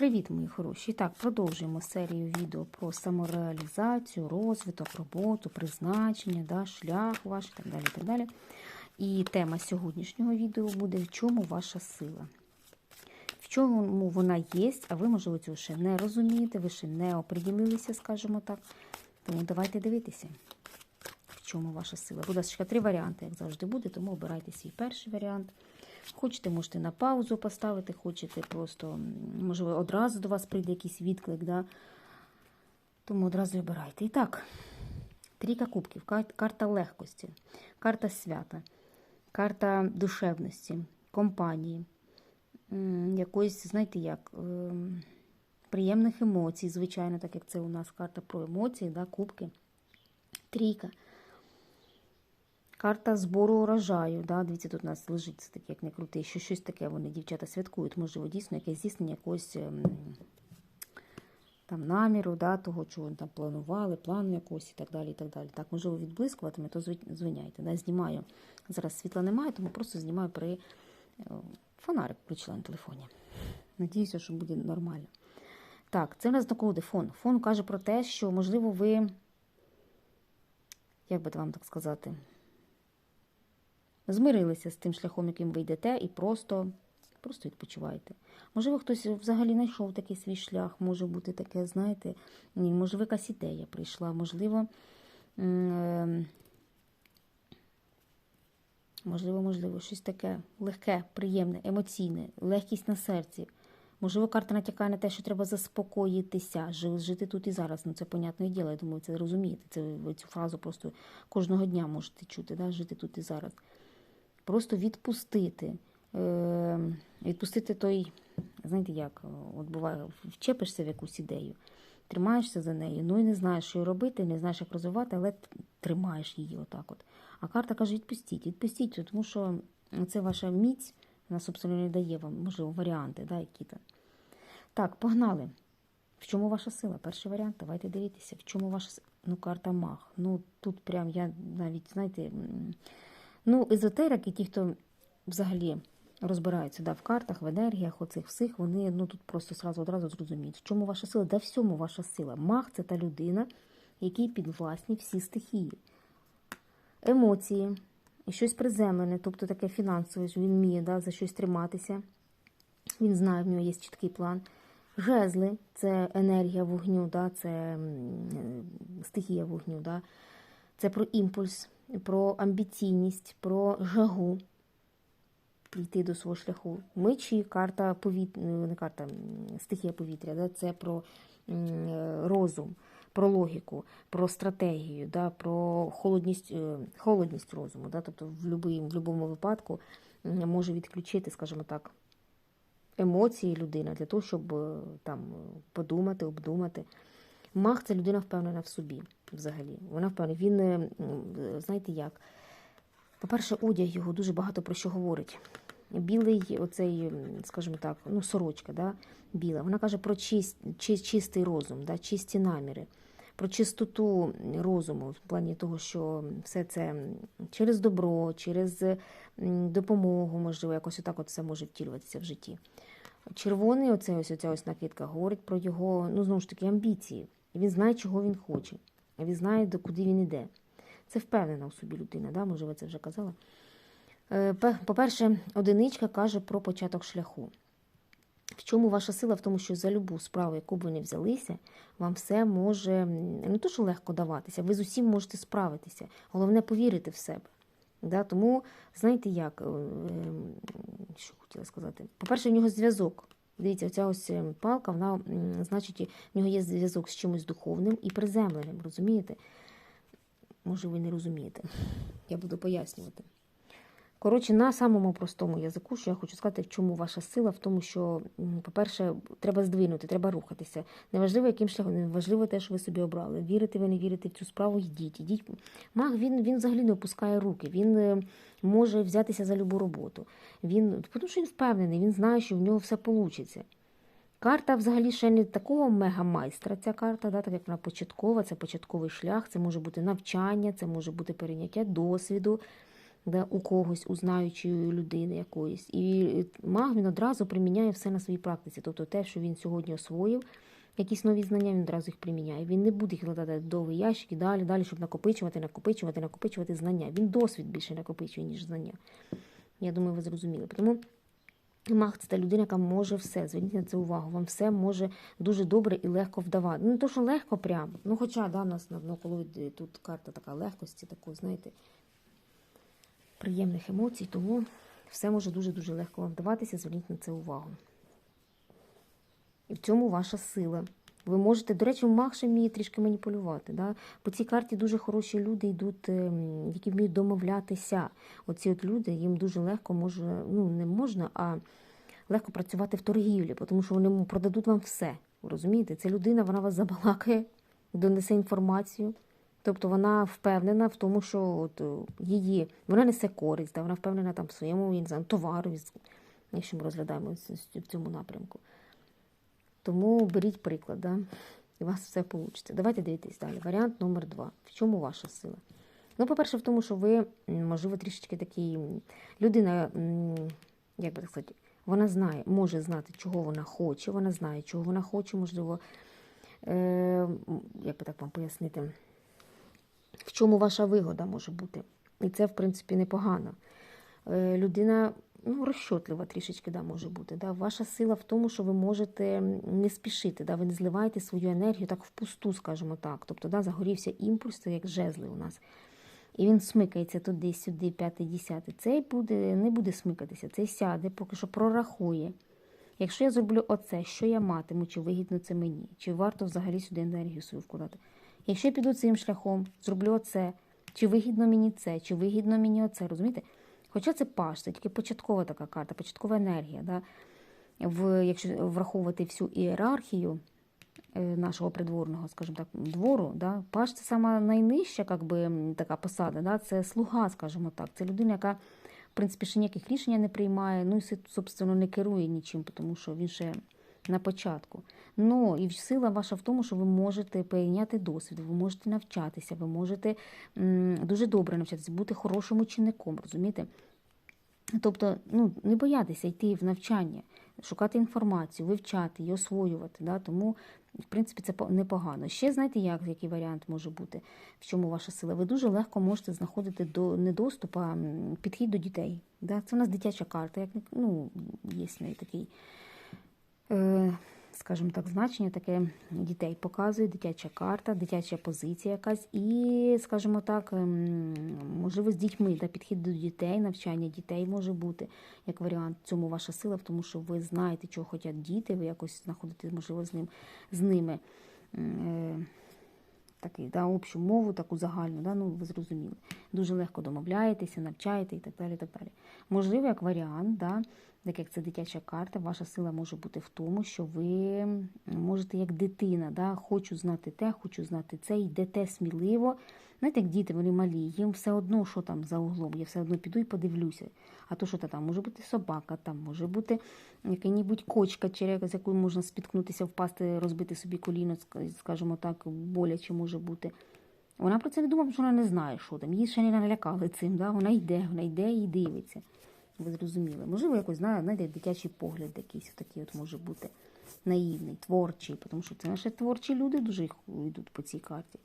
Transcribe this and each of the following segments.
Привіт, мої хороші! Так, продовжуємо серію відео про самореалізацію, розвиток, роботу, призначення, да, шлях ваш і так далі. І, так далі. і тема сьогоднішнього відео буде в чому ваша сила. В чому вона є, а ви, можливо, цього ще не розумієте, ви ще не оприділилися, скажімо так. Тому давайте дивитися, в чому ваша сила. Будь ласка, три варіанти, як завжди буде, тому обирайте свій перший варіант. Хочете, можете на паузу поставити, хочете просто, можливо, одразу до вас прийде якийсь відклик, да? тому одразу обирайте. І так, трійка кубків, карта легкості, карта свята, карта душевності, компанії, якоїсь, знаєте як, ем, приємних емоцій, звичайно, так як це у нас карта про емоції, да? кубки, трійка. Карта збору урожаю. Да? Дивіться, тут у нас лежить це таке, як не крутий, що щось таке вони, дівчата, святкують. Можливо, дійсно якесь здійснення якогось ем, там наміру, да, того, чого вони там планували, плану якогось і так далі. і так далі. Так, можливо, відблискуватиме, то зви- звиняйте. Да? Знімаю. Зараз світла немає, тому просто знімаю при е, фонарик включила на телефоні. Надіюся, що буде нормально. Так, це в нас на фон. Фон каже про те, що, можливо, ви, як би вам так сказати, змирилися з тим шляхом, яким ви йдете, і просто, просто відпочиваєте. Можливо, хтось взагалі знайшов такий свій шлях, може бути таке, знаєте, можливо, якась ідея прийшла, можливо, е, можливо, можливо, щось таке легке, приємне, емоційне, легкість на серці. Можливо, карта натякає на те, що треба заспокоїтися, жити тут і зараз. Ну, це понятне діло, я думаю, це розумієте. Це ви цю фразу просто кожного дня можете чути, да? жити тут і зараз просто відпустити. Е, відпустити той, знаєте як, от буває, вчепишся в якусь ідею, тримаєшся за нею, ну і не знаєш, що робити, не знаєш, як розвивати, але тримаєш її отак от. А карта каже, відпустіть, відпустіть, тому що це ваша міць, вона, собственно, не дає вам, можливо, варіанти, да, які-то. Так, погнали. В чому ваша сила? Перший варіант, давайте дивитися, в чому ваша сила. Ну, карта мах. Ну, тут прям я навіть, знаєте, Ну, езотерики, ті, хто взагалі розбираються да, в картах, в енергіях, оцих всіх, вони ну, тут просто сразу одразу зрозуміють, в чому ваша сила, да всьому ваша сила. Маг це та людина, якій підвласні всі стихії. Емоції, і щось приземлене, тобто таке фінансове, він вміє да, за щось триматися. Він знає, в нього є чіткий план. Жезли це енергія вогню, да, це стихія вогню. Да. Це про імпульс, про амбіційність, про жагу прийти до свого шляху. Мечі, карта повітря, не карта, стихія повітря, да? це про розум, про логіку, про стратегію, да? про холодність, е, холодність розуму. Да? Тобто в будь-якому випадку може відключити, скажімо так, емоції людина для того, щоб е, там подумати, обдумати. Маг це людина впевнена в собі взагалі. Вона впевнена. Він, е, знаєте як? По-перше, одяг його дуже багато про що говорить. Білий, оцей, скажімо так, ну, сорочка, да, біла. Вона каже про чист, чи- чистий розум, да, чисті наміри, про чистоту розуму, в плані того, що все це через добро, через допомогу, можливо, якось отак от все може втілюватися в житті. Червоний, оце ось оця ось накидка, говорить про його, ну знову ж таки, амбіції. Він знає, чого він хоче, він знає, до куди він іде. Це впевнена у собі людина, да? може, ви це вже казала. Е, По-перше, одиничка каже про початок шляху. В чому ваша сила? В тому, що за любу справу, яку б ви не взялися, вам все може не то, що легко даватися, ви з усім можете справитися. Головне повірити в себе. Да? Тому, знаєте як, е, що хотіла сказати? По-перше, в нього зв'язок. Дивіться, оця ось е, палка, вона, значить, в нього є зв'язок з чимось духовним і приземленим, розумієте? Може, ви не розумієте. Я буду пояснювати. Коротше, на самому простому язику, що я хочу сказати, в чому ваша сила, в тому, що, по-перше, треба здвинути, треба рухатися. Неважливо, яким шляхом, неважливо те, що ви собі обрали. Вірите ви, не вірите в цю справу, йдіть. йдіть. Маг він, він взагалі не опускає руки, він е, може взятися за любу роботу. Він, тому що він впевнений, він знає, що в нього все вийде. Карта взагалі ще не такого мега-майстра, ця карта, да, так як вона початкова, це початковий шлях, це може бути навчання, це може бути перейняття досвіду. Да, у когось, у знаючої людини якоїсь. І маг він одразу приміняє все на своїй практиці. Тобто те, що він сьогодні освоїв, якісь нові знання, він одразу їх приміняє. Він не буде їх вкладати в довгий ящик і далі, далі, щоб накопичувати, накопичувати, накопичувати знання. Він досвід більше накопичує, ніж знання. Я думаю, ви зрозуміли. Тому маг це та людина, яка може все. Зверніть на це увагу. Вам все може дуже добре і легко вдавати. Ну, то, що легко прямо. Ну, хоча да, у нас на колоді тут карта така легкості, такої, знаєте, приємних емоцій, тому все може дуже-дуже легко вам вдаватися, зверніть на це увагу. І в цьому ваша сила. Ви можете, до речі, маг вміє трішки маніпулювати. Да? По цій карті дуже хороші люди йдуть, ем, які вміють домовлятися. Оці от люди, їм дуже легко може, ну не можна, а легко працювати в торгівлі, тому що вони продадуть вам все. Розумієте? Ця людина вона вас забалакає, донесе інформацію. Тобто вона впевнена в тому, що от її вона несе користь, да? вона впевнена там в своєму я не товару, якщо ми розглядаємо в цьому напрямку. Тому беріть приклад, да? і у вас все вийде. Давайте дивитись далі. Варіант номер два. В чому ваша сила? Ну, по-перше, в тому, що ви, можливо, трішечки такий людина, як би так сказати, вона знає, може знати, чого вона хоче, вона знає, чого вона хоче, можливо, е, як би так вам пояснити, в чому ваша вигода може бути. І це, в принципі, непогано. Е, людина ну, розчотлива трішечки да, може бути. Да. Ваша сила в тому, що ви можете не спішити, да, ви не зливаєте свою енергію так впусту, скажімо так. Тобто да, загорівся імпульс, це як жезли у нас. І він смикається туди, сюди, п'ятий, десятий. Цей буде, не буде смикатися, цей сяде, поки що прорахує. Якщо я зроблю оце, що я матиму, чи вигідно це мені, чи варто взагалі сюди енергію свою вкладати. Якщо я піду цим шляхом, зроблю оце, чи вигідно мені це, чи вигідно мені оце, розумієте? Хоча це паш, це тільки початкова така карта, початкова енергія. Да? В, Якщо враховувати всю ієрархію е, нашого придворного, скажімо так, двору, да? паш це сама найнижча как би, така посада, да? це слуга, скажімо так, це людина, яка в принципі ще ніяких рішення не приймає, ну і собственно не керує нічим, тому що він ще на початку. Ну і сила ваша в тому, що ви можете перейняти досвід, ви можете навчатися, ви можете дуже добре навчатися, бути хорошим учеником, розумієте? Тобто, ну, не боятися йти в навчання, шукати інформацію, вивчати її, освоювати. Да? Тому, в принципі, це непогано. Ще знаєте, як, який варіант може бути, в чому ваша сила? Ви дуже легко можете знаходити до не доступ, а підхід до дітей. Да? Це у нас дитяча карта, як ну, є такий. Е, скажімо так, значення таке дітей показує, дитяча карта, дитяча позиція якась, і, скажімо так, ем, можливо, з дітьми, да, підхід до дітей, навчання дітей може бути як варіант. Цьому ваша сила, в тому що ви знаєте, чого хочуть діти, ви якось знаходите, можливо, з ним з ними. Такий, да, общу мову, таку загальну, да, ну ви зрозуміли. Дуже легко домовляєтеся, навчаєте і так далі. Так далі. Можливо, як варіант, да, так як це дитяча карта, ваша сила може бути в тому, що ви можете, як дитина, да, хочу знати те, хочу знати це, йдете сміливо. Знаєте, як діти, вони малі, їм все одно, що там за углом, я все одно піду і подивлюся. А то, що то там може бути собака, там може бути яка-небудь кочка, через яку можна спіткнутися, впасти, розбити собі коліно, скажімо так, боляче може бути. Вона про це не думає, що вона не знає, що там. Її ще не налякали цим. Да? Вона йде, вона йде і дивиться. Ви зрозуміли. Можливо, якось знаєте, дитячий погляд якийсь такий от може бути наївний, творчий, тому що це наші творчі люди дуже йдуть по цій карті.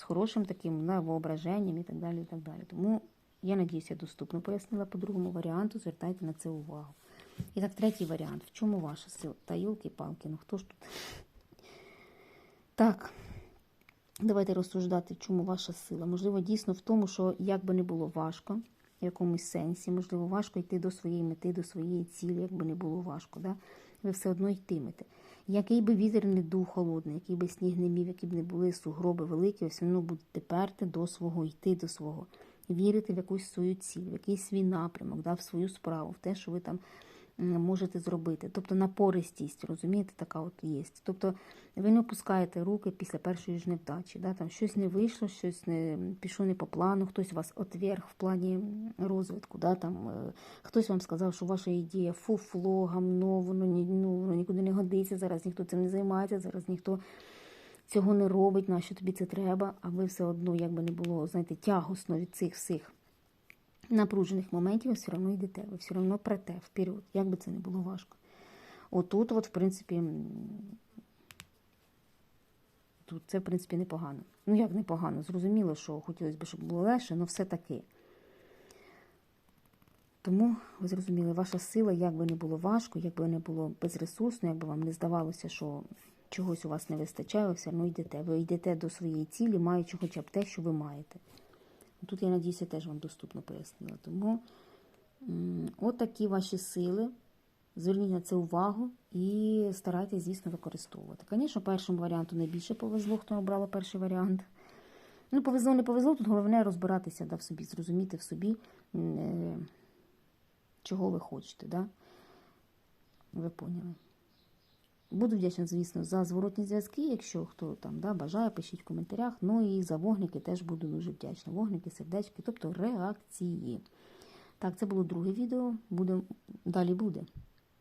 З хорошим таким да, воображенням і так далі. і так далі. Тому я надіюся, я доступно пояснила по другому варіанту, звертайте на це увагу. І так, третій варіант. В чому ваша сила? Та йолки-палки, ну хто ж тут? Так, давайте розсуждати, в чому ваша сила. Можливо, дійсно в тому, що як би не було важко в якомусь сенсі, можливо, важко йти до своєї мети, до своєї цілі, якби не було важко. Да? Ви все одно йтимете. Який би вітер не дув холодний, який би сніг не мів, які б не були сугроби великі, все одно будете перти до свого, йти до свого, вірити в якусь свою ціль, в якийсь свій напрямок, да, в свою справу, в те, що ви там можете зробити. Тобто напористість, розумієте, така от є. Тобто ви не опускаєте руки після першої ж невдачі. Да? Там Щось не вийшло, щось не пішло не по плану, хтось вас отверг в плані розвитку. Да? Там, е, Хтось вам сказав, що ваша ідея фуфло, гамно, воно, ну, воно нікуди не годиться, зараз ніхто цим не займається, зараз ніхто. Цього не робить, нащо тобі це треба, а ви все одно, як би не було, знаєте, тягосно від цих всіх напружених моментів ви все одно йдете, ви все одно прете вперед, як би це не було важко. Отут, от, в принципі, тут це, в принципі, непогано. Ну, як непогано, зрозуміло, що хотілося б, щоб було легше, але все таки. Тому, ви зрозуміли, ваша сила, як би не було важко, як би не було безресурсно, як би вам не здавалося, що чогось у вас не вистачає, ви все одно йдете. Ви йдете до своєї цілі, маючи хоча б те, що ви маєте. Тут, я надіюся, теж вам доступно пояснила. Тому от такі ваші сили. Зверніть на це увагу і старайтесь, звісно, використовувати. Звісно, першому варіанту найбільше повезло, хто обрала перший варіант. Ну, повезло, не повезло, тут головне розбиратися да, в собі, зрозуміти в собі, е, чого ви хочете. Да? Ви поняли. Буду вдячна, звісно, за зворотні зв'язки. Якщо хто там да, бажає, пишіть в коментарях. Ну і за вогники теж буду дуже вдячна. Вогники, сердечки, тобто реакції. Так, це було друге відео. Буде, далі буде.